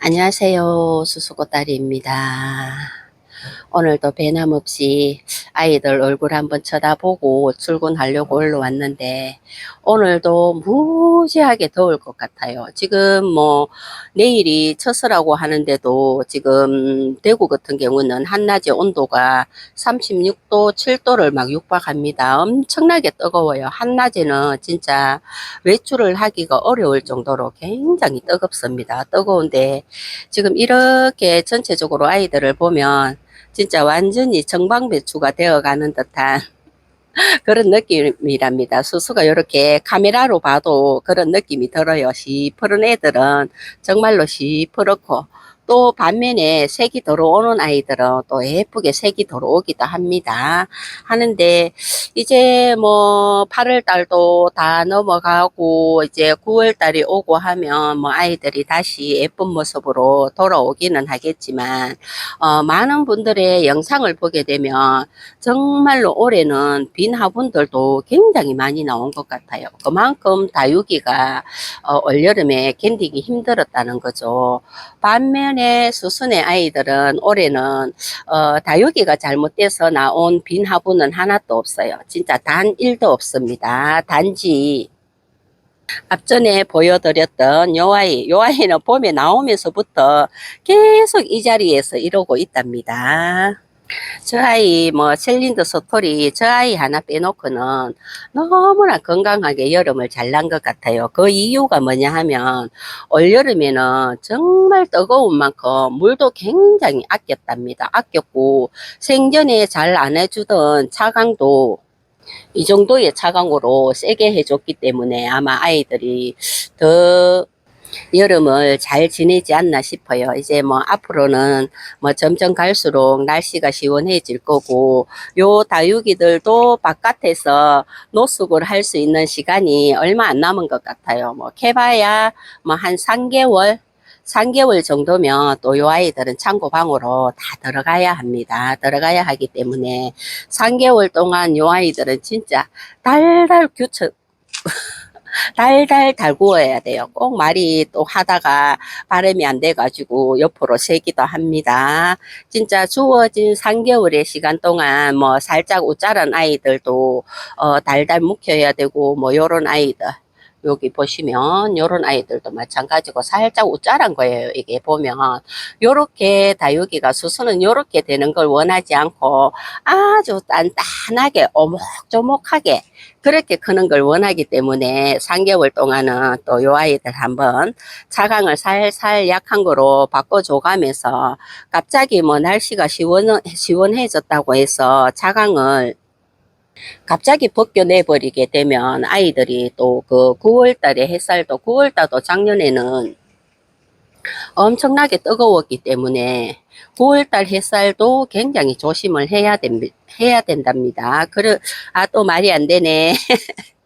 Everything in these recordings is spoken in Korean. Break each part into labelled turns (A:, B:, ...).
A: 안녕하세요. 수수꽃다리입니다. 오늘도 배남없이 아이들 얼굴 한번 쳐다보고 출근하려고 올라왔는데 오늘도 무지하게 더울 것 같아요. 지금 뭐 내일이 첫설라고 하는데도 지금 대구 같은 경우는 한낮의 온도가 36도, 7도를 막 육박합니다. 엄청나게 뜨거워요. 한낮에는 진짜 외출을 하기가 어려울 정도로 굉장히 뜨겁습니다. 뜨거운데 지금 이렇게 전체적으로 아이들을 보면 진짜 완전히 정방배추가 되어가는 듯한 그런 느낌이랍니다. 수수가 이렇게 카메라로 봐도 그런 느낌이 들어요. 시퍼런 애들은 정말로 시퍼렇고 또 반면에 색이 들어오는 아이들은 또 예쁘게 색이 들어오기도 합니다. 하는데 이제 뭐 8월 달도 다 넘어가고 이제 9월 달이 오고 하면 뭐 아이들이 다시 예쁜 모습으로 돌아오기는 하겠지만 어, 많은 분들의 영상을 보게 되면 정말로 올해는 빈 화분들도 굉장히 많이 나온 것 같아요. 그만큼 다육이가 어, 올여름에 견디기 힘들었다는 거죠. 반면에 수순의 아이들은 올해는 어, 다육이가 잘못돼서 나온 빈 화분은 하나도 없어요. 진짜 단 1도 없습니다. 단지 앞전에 보여드렸던 요 아이, 요 아이는 봄에 나오면서부터 계속 이 자리에서 이러고 있답니다. 저 아이 뭐 셀린드 스토리 저 아이 하나 빼놓고는 너무나 건강하게 여름을 잘 난 것 같아요. 그 이유가 뭐냐 하면 올여름에는 정말 뜨거운 만큼 물도 굉장히 아꼈답니다. 아꼈고 생전에 잘 안 해주던 차강도 이 정도의 차강으로 세게 해줬기 때문에 아마 아이들이 더 여름을 잘 지내지 않나 싶어요. 이제 뭐 앞으로는 뭐 점점 갈수록 날씨가 시원해질 거고 요 다육이들도 바깥에서 노숙을 할 수 있는 시간이 얼마 안 남은 것 같아요. 뭐 캐봐야 뭐 한 3개월 3개월 정도면 또 요 아이들은 창고방으로 다 들어가야 합니다. 들어가야 하기 때문에 3개월 동안 요 아이들은 진짜 달달 규칙 달달 달구어야 돼요. 꼭 말이 또 하다가 발음이 안 돼가지고 옆으로 새기도 합니다. 진짜 주어진 3개월의 시간 동안 뭐 살짝 우짜란 아이들도 어, 달달 묵혀야 되고 뭐 요런 아이들 여기 보시면 요런 아이들도 마찬가지고 살짝 우짜란 거예요. 이게 보면 요렇게 다육이가 수수는 요렇게 되는 걸 원하지 않고 아주 단단하게 오목조목하게 그렇게 크는 걸 원하기 때문에 3개월 동안은 또 요 아이들 한번 차강을 살살 약한 거로 바꿔줘가면서 갑자기 뭐 날씨가 시원, 시원해졌다고 해서 차강을 갑자기 벗겨내 버리게 되면 아이들이 또 그 9월 달에 햇살도 9월 달도 작년에는 엄청나게 뜨거웠기 때문에 9월 달 햇살도 굉장히 조심을 해야 됩 해야 된답니다. 그래 아또 말이 안 되네.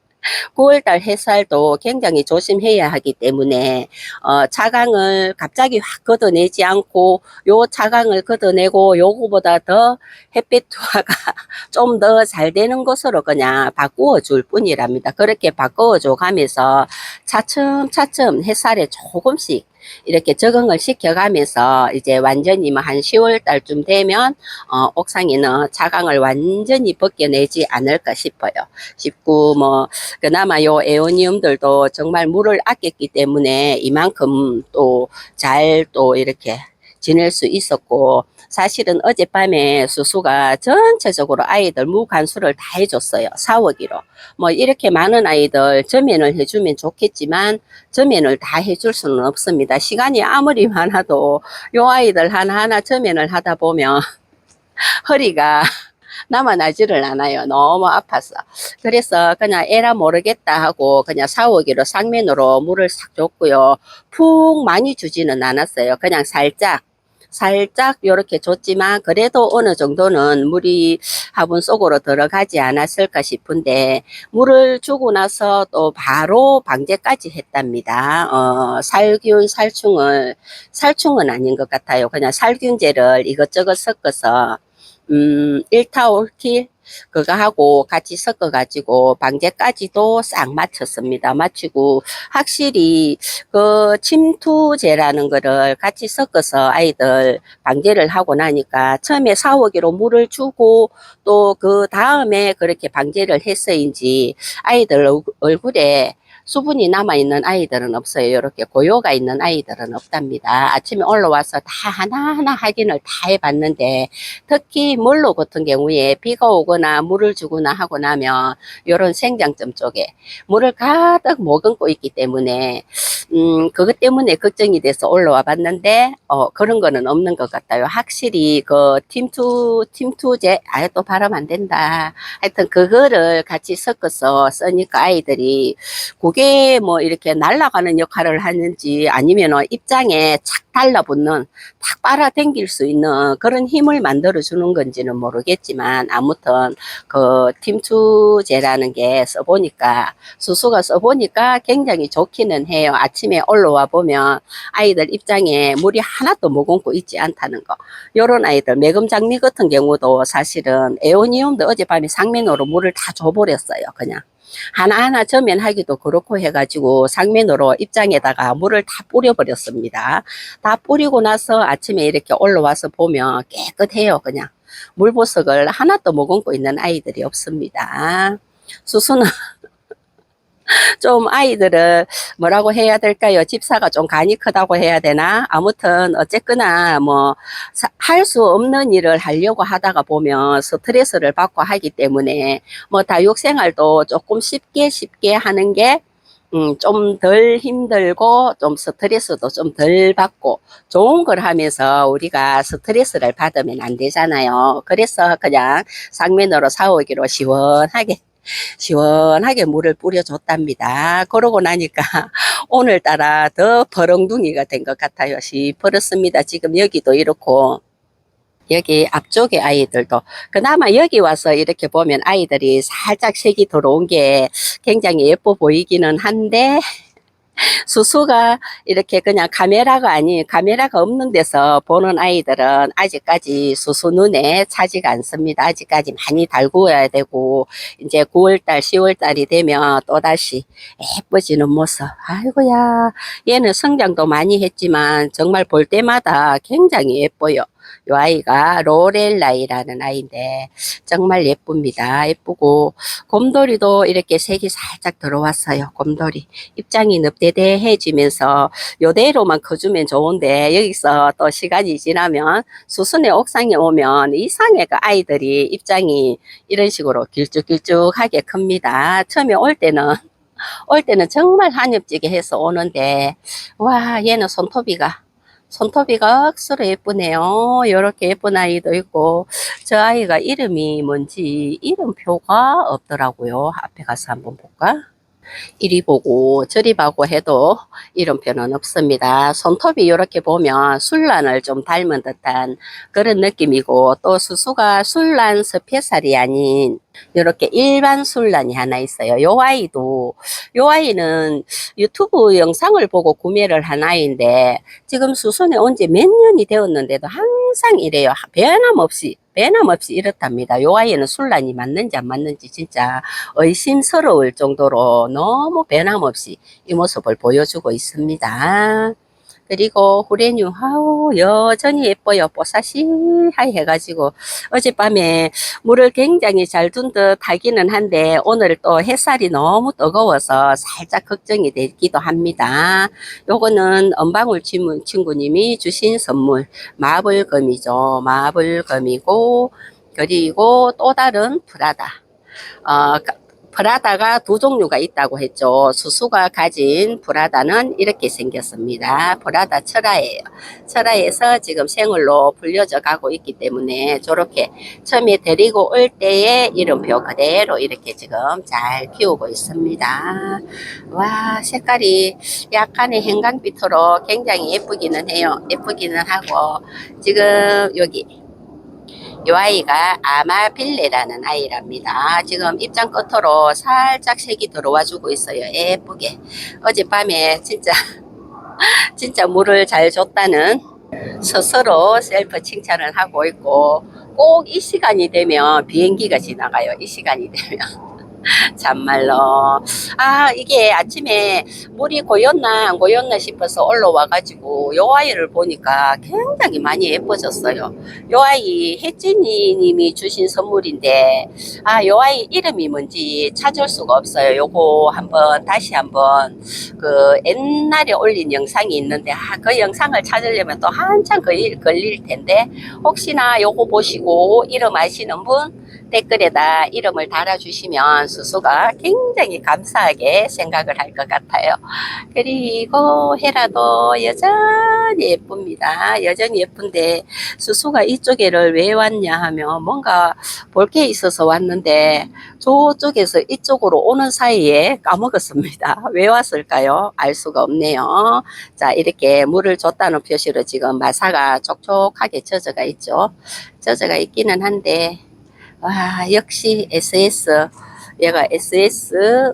A: 9월달 햇살도 굉장히 조심해야 하기 때문에 어, 차강을 갑자기 확 걷어내지 않고 요 차강을 걷어내고 요거보다 더 햇빛 투하가 좀 더 잘 되는 것으로 그냥 바꾸어 줄 뿐이랍니다. 그렇게 바꾸어 줘 가면서 차츰차츰 햇살에 조금씩 이렇게 적응을 시켜가면서 이제 완전히 뭐 한 10월 달쯤 되면 어, 옥상에는 차강을 완전히 벗겨내지 않을까 싶어요. 싶고 뭐 그나마 요 에오니움들도 정말 물을 아꼈기 때문에 이만큼 또 잘또 이렇게 지낼 수 있었고 사실은 어젯밤에 수수가 전체적으로 아이들 무관수를 다 해줬어요. 사ወ기로. 뭐 이렇게 많은 아이들 점연을 해주면 좋겠지만 점연을 다 해줄 수는 없습니다. 시간이 아무리 많아도 요 아이들 하나하나 점연을 하다 보면 허리가 남아나지를 않아요. 너무 아파서. 그래서 그냥 에라 모르겠다 하고 그냥 사오기로 상면으로 물을 싹 줬고요. 푹 많이 주지는 않았어요. 그냥 살짝. 살짝 이렇게 줬지만 그래도 어느 정도는 물이 화분 속으로 들어가지 않았을까 싶은데 물을 주고 나서 또 바로 방제까지 했답니다. 어, 살균 살충을 살충은 아닌 것 같아요. 그냥 살균제를 이것저것 섞어서 음, 1타 5킬 그거 하고 같이 섞어 가지고 방제까지도 싹 맞췄습니다. 맞추고 확실히 그 침투제라는 거를 같이 섞어서 아이들 방제를 하고 나니까 처음에 사오기로 물을 주고 또 그 다음에 그렇게 방제를 했어인지 아이들 얼- 얼굴에 수분이 남아있는 아이들은 없어요. 이렇게 고요가 있는 아이들은 없답니다. 아침에 올라와서 다 하나하나 확인을 다 해봤는데 특히 물로 같은 경우에 비가 오거나 물을 주거나 하고 나면 이런 생장점 쪽에 물을 가득 머금고 있기 때문에 음 그것 때문에 걱정이 돼서 올라와 봤는데 어 그런 거는 없는 것 같아요. 확실히 그 팀투 팀투제 아예 또 발음 안 된다. 하여튼 그거를 같이 섞어서 쓰니까 아이들이 그게 뭐 이렇게 날아가는 역할을 하는지 아니면 입장에 착 달라붙는 탁 빨아당길 수 있는 그런 힘을 만들어 주는 건지는 모르겠지만 아무튼 그 팀투제라는 게 써보니까 수수가 써보니까 굉장히 좋기는 해요. 아침에 올라와 보면 아이들 입장에 물이 하나도 머금고 있지 않다는 거. 요런 아이들 매금 장미 같은 경우도 사실은 에오니움도 어젯밤에 상면으로 물을 다 줘버렸어요. 그냥. 하나하나 저면하기도 그렇고 해가지고 상면으로 입장에다가 물을 다 뿌려버렸습니다. 다 뿌리고 나서 아침에 이렇게 올라와서 보면 깨끗해요. 그냥 물보석을 하나도 머금고 있는 아이들이 없습니다. 수수는 좀 아이들을 뭐라고 해야 될까요? 집사가 좀 간이 크다고 해야 되나? 아무튼 어쨌거나 뭐 할 수 없는 일을 하려고 하다가 보면 스트레스를 받고 하기 때문에 뭐 다육 생활도 조금 쉽게 쉽게 하는 게 음, 좀 덜 힘들고 좀 스트레스도 좀 덜 받고 좋은 걸 하면서 우리가 스트레스를 받으면 안 되잖아요. 그래서 그냥 상면으로 사오기로 시원하게 시원하게 물을 뿌려줬답니다. 그러고 나니까 오늘따라 더 버렁둥이가 된 것 같아요. 시퍼렇습니다. 지금 여기도 이렇고 여기 앞쪽에 아이들도 그나마 여기 와서 이렇게 보면 아이들이 살짝 색이 들어온 게 굉장히 예뻐 보이기는 한데 수수가 이렇게 그냥 카메라가 아닌 카메라가 없는 데서 보는 아이들은 아직까지 수수 눈에 차지가 않습니다. 아직까지 많이 달구어야 되고 이제 9월달, 10월달이 되면 또다시 예뻐지는 모습. 아이고야 얘는 성장도 많이 했지만 정말 볼 때마다 굉장히 예뻐요. 요 아이가 로렐라이라는 아이인데 정말 예쁩니다. 예쁘고 곰돌이도 이렇게 색이 살짝 들어왔어요. 곰돌이 입장이 늪대대해지면서 요대로만 커주면 좋은데 여기서 또 시간이 지나면 수순의 옥상에 오면 이상의 그 아이들이 입장이 이런 식으로 길쭉길쭉하게 큽니다. 처음에 올 때는 올 때는 정말 한엽지게 해서 오는데 와 얘는 손톱이가 손톱이가 억수로 예쁘네요. 이렇게 예쁜 아이도 있고 저 아이가 이름이 뭔지 이름표가 없더라고요. 앞에 가서 한번 볼까? 이리 보고 저리 보고 해도 이름표는 없습니다. 손톱이 이렇게 보면 술란을 좀 닮은 듯한 그런 느낌이고 또 수수가 술란 스페살이 아닌 이렇게 일반 술란이 하나 있어요. 요 아이도 요 아이는 유튜브 영상을 보고 구매를 한 아이인데 지금 수순에 온 지 몇 년이 되었는데도 항상 이래요. 변함없이 변함없이 이렇답니다. 요 아이는 술란이 맞는지 안 맞는지 진짜 의심스러울 정도로 너무 변함없이 이 모습을 보여주고 있습니다. 그리고 후레뉴 아우 여전히 예뻐요. 뽀사시하게 해가지고 어젯밤에 물을 굉장히 잘 둔 듯 하기는 한데 오늘 또 햇살이 너무 뜨거워서 살짝 걱정이 되기도 합니다. 요거는 엄방울 친구, 친구님이 주신 선물 마블검이죠. 마블검이고 그리고 또 다른 프라다. 어, 가- 프라다가 두 종류가 있다고 했죠. 수수가 가진 프라다는 이렇게 생겼습니다. 프라다 철화예요. 철화에서 지금 생을로 불려져 가고 있기 때문에 저렇게 처음에 데리고 올 때의 이름표 그대로 이렇게 지금 잘 키우고 있습니다. 와, 색깔이 약간의 행강빛으로 굉장히 예쁘기는 해요. 예쁘기는 하고 지금 여기 이 아이가 아마빌레라는 아이랍니다. 지금 입장 끝으로 살짝 색이 들어와 주고 있어요. 예쁘게. 어젯밤에 진짜, 진짜 물을 잘 줬다는 스스로 셀프 칭찬을 하고 있고 꼭 이 시간이 되면 비행기가 지나가요. 이 시간이 되면. 참말로. 아 이게 아침에 물이 고였나 안 고였나 싶어서 올라와 가지고 요 아이를 보니까 굉장히 많이 예뻐졌어요. 요 아이 혜진이 님이 주신 선물인데 아 요 아이 이름이 뭔지 찾을 수가 없어요. 요거 한번 다시 한번 그 옛날에 올린 영상이 있는데 아 그 영상을 찾으려면 또 한참 걸릴 텐데 혹시나 요거 보시고 이름 아시는 분 댓글에다 이름을 달아주시면 수수가 굉장히 감사하게 생각을 할 것 같아요. 그리고 헤라도 여전히 예쁩니다. 여전히 예쁜데 수수가 이쪽에를 왜 왔냐 하면 뭔가 볼 게 있어서 왔는데 저쪽에서 이쪽으로 오는 사이에 까먹었습니다. 왜 왔을까요? 알 수가 없네요. 자 이렇게 물을 줬다는 표시로 지금 마사가 촉촉하게 젖어가 있죠. 젖어가 있기는 한데 와, 역시 SS. 얘가 SS,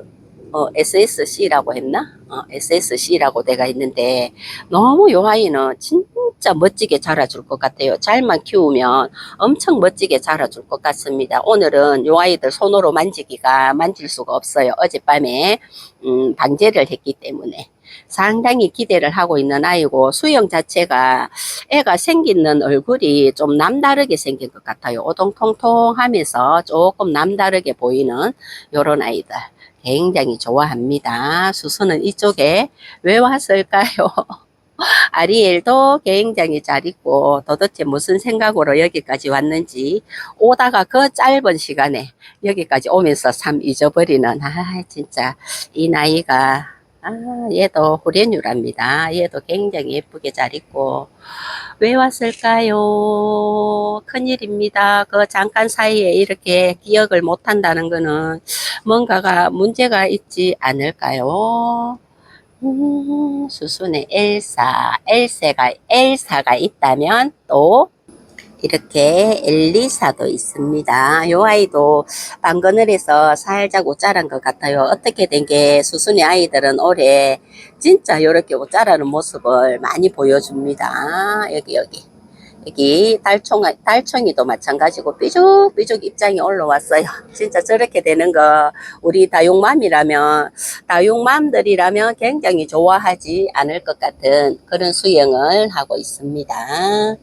A: 어, SSC라고 했나? 어, SSC라고 내가 있는데, 너무 요 아이는 진짜 멋지게 자라줄 것 같아요. 잘만 키우면 엄청 멋지게 자라줄 것 같습니다. 오늘은 요 아이들 손으로 만지기가 만질 수가 없어요. 어젯밤에, 음, 방제를 했기 때문에. 상당히 기대를 하고 있는 아이고, 수영 자체가 애가 생기는 얼굴이 좀 남다르게 생긴 것 같아요. 오동통통하면서 조금 남다르게 보이는 요런 아이들. 굉장히 좋아합니다. 수수는 이쪽에 왜 왔을까요? 아리엘도 굉장히 잘 있고 도대체 무슨 생각으로 여기까지 왔는지 오다가 그 짧은 시간에 여기까지 오면서 참 잊어버리는 아 진짜 이 나이가 아 얘도 후련유랍니다. 얘도 굉장히 예쁘게 잘 있고 왜 왔을까요? 큰일입니다. 그 잠깐 사이에 이렇게 기억을 못 한다는 거는 뭔가가 문제가 있지 않을까요? 음, 수순에 엘사, 엘세가, 엘사가 있다면 또 이렇게 엘리사도 있습니다. 요 아이도 방그늘에서 살짝 옷자란 것 같아요. 어떻게 된 게 수순의 아이들은 올해 진짜 이렇게 옷자라는 모습을 많이 보여줍니다. 여기 여기 여기 달총 달총이도 마찬가지고 삐죽삐죽 입장이 올라왔어요. 진짜 저렇게 되는 거 우리 다육맘이라면 다육맘들이라면 굉장히 좋아하지 않을 것 같은 그런 수영을 하고 있습니다.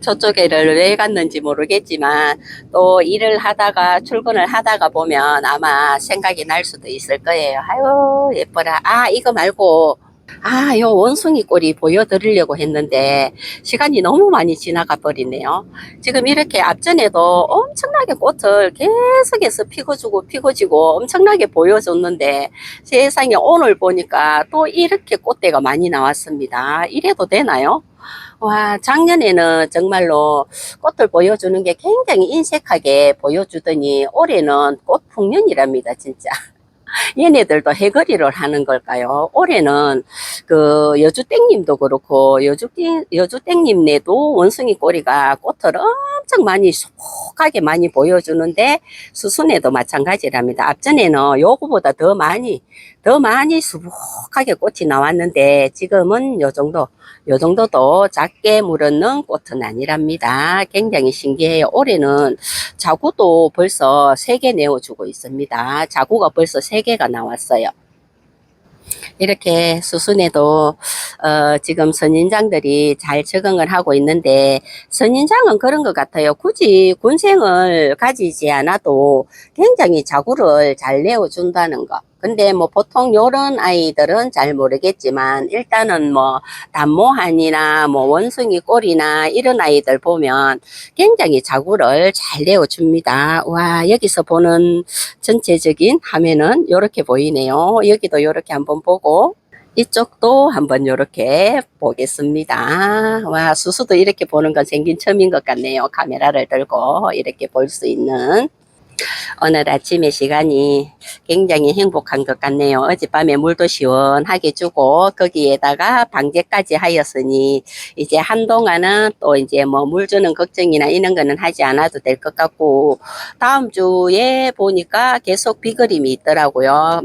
A: 저쪽에를 왜 갔는지 모르겠지만 또 일을 하다가 출근을 하다가 보면 아마 생각이 날 수도 있을 거예요. 아유 예뻐라. 아 이거 말고 아, 요 원숭이 꼬리 보여드리려고 했는데 시간이 너무 많이 지나가 버리네요. 지금 이렇게 앞전에도 엄청나게 꽃을 계속해서 피고주고 피고지고 엄청나게 보여줬는데 세상에 오늘 보니까 또 이렇게 꽃대가 많이 나왔습니다. 이래도 되나요? 와, 작년에는 정말로 꽃을 보여주는 게 굉장히 인색하게 보여주더니 올해는 꽃 풍년이랍니다, 진짜. 얘네들도 해거리를 하는 걸까요? 올해는 그 여주땡님도 그렇고 여주땡 여주땡님네도 원숭이 꼬리가 꽃을 엄청 많이 소복하게 많이 보여주는데 수순에도 마찬가지랍니다. 앞전에는 요거보다 더 많이 더 많이 수북하게 꽃이 나왔는데 지금은 요 정도 요 정도도 작게 물었는 꽃은 아니랍니다. 굉장히 신기해요. 올해는 자구도 벌써 3개 내어주고 있습니다. 자구가 벌써 3개가 나왔어요. 이렇게 수순에도 어, 지금 선인장들이 잘 적응을 하고 있는데 선인장은 그런 것 같아요. 굳이 군생을 가지지 않아도 굉장히 자구를 잘 내어준다는 거. 근데 뭐 보통 요런 아이들은 잘 모르겠지만 일단은 뭐 단모한이나 뭐 원숭이 꼴이나 이런 아이들 보면 굉장히 자구를 잘 내어줍니다. 와 여기서 보는 전체적인 화면은 이렇게 보이네요. 여기도 이렇게 한번 보고 이쪽도 한번 이렇게 보겠습니다. 와 수수도 이렇게 보는 건 생긴 처음인 것 같네요. 카메라를 들고 이렇게 볼 수 있는 오늘 아침의 시간이 굉장히 행복한 것 같네요. 어젯밤에 물도 시원하게 주고 거기에다가 방제까지 하였으니 이제 한동안은 또 이제 뭐 물 주는 걱정이나 이런 거는 하지 않아도 될 것 같고 다음 주에 보니까 계속 비그림이 있더라고요.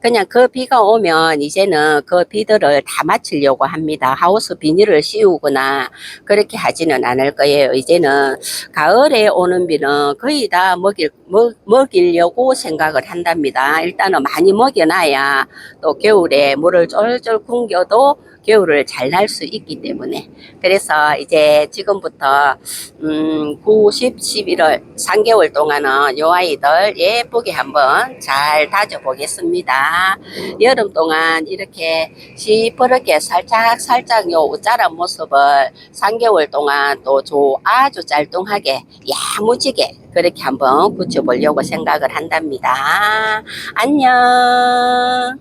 A: 그냥 그 비가 오면 이제는 그 비들을 다 맞추려고 합니다. 하우스 비닐을 씌우거나 그렇게 하지는 않을 거예요. 이제는 가을에 오는 비는 거의 다 먹일, 먹, 먹 이려고 생각을 한답니다. 일단은 많이 먹여놔야 또 겨울에 물을 쫄쫄 굶겨도 겨울을 잘 날 수 있기 때문에. 그래서 이제 지금부터, 음, 9, 10, 11월 3개월 동안은 요 아이들 예쁘게 한번 잘 다져 보겠습니다. 여름 동안 이렇게 시퍼렇게 살짝 살짝 요 자란 모습을 3개월 동안 또 조- 아주 짤뚱하게 야무지게 그렇게 한번 붙여보려고 생각을 한답니다. 안녕.